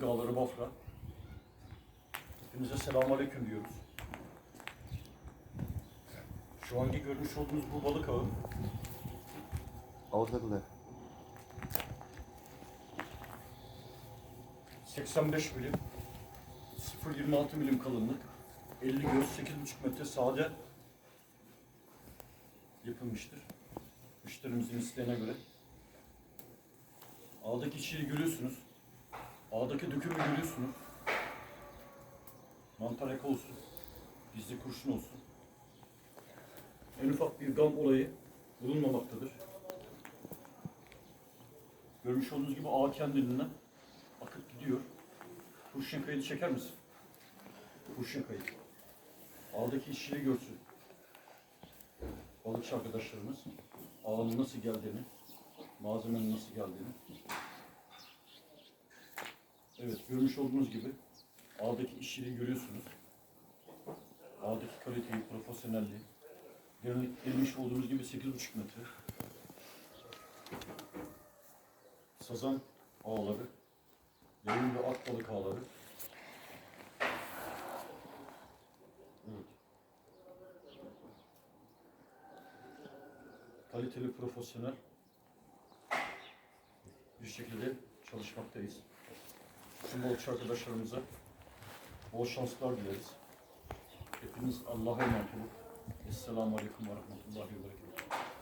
Dağları Bafra. Hepinize selamünaleyküm diyoruz. Şu anki görmüş olduğunuz bu balık ağı Ağırlıklı. 85 milim, 0.26 milim kalınlık, 50 göz, 8.5 metre sade yapılmıştır. Müşterimizin isteğine göre. Ağdaki çiği görüyorsunuz. Ağdaki dökümü görüyorsunuz. Mantar eko olsun. Gizli kurşun olsun. En ufak bir gam olayı bulunmamaktadır. Görmüş olduğunuz gibi ağ kendiliğinden akıp gidiyor. Kurşun kaydı çeker misin? Kurşun kaydı. Ağdaki işçiliği görsün. Balıkçı arkadaşlarımız ağın nasıl geldiğini, malzemenin nasıl geldiğini. Evet, görmüş olduğunuz gibi ağdaki işçiliği görüyorsunuz. Ağdaki kaliteyi, profesyonelliği. Görmüş görmüş olduğunuz gibi 8,5 metre. Sazan ağları, Yayın ve ak balık ağları. Evet. Kaliteli, profesyonel bir şekilde çalışmaktayız. Balıkçı arkadaşlarımıza bol şanslar dileriz. Hepiniz Allah'a emanet olun. Esselamu Aleyküm ve Rahmetullahi ve Berekatuhu.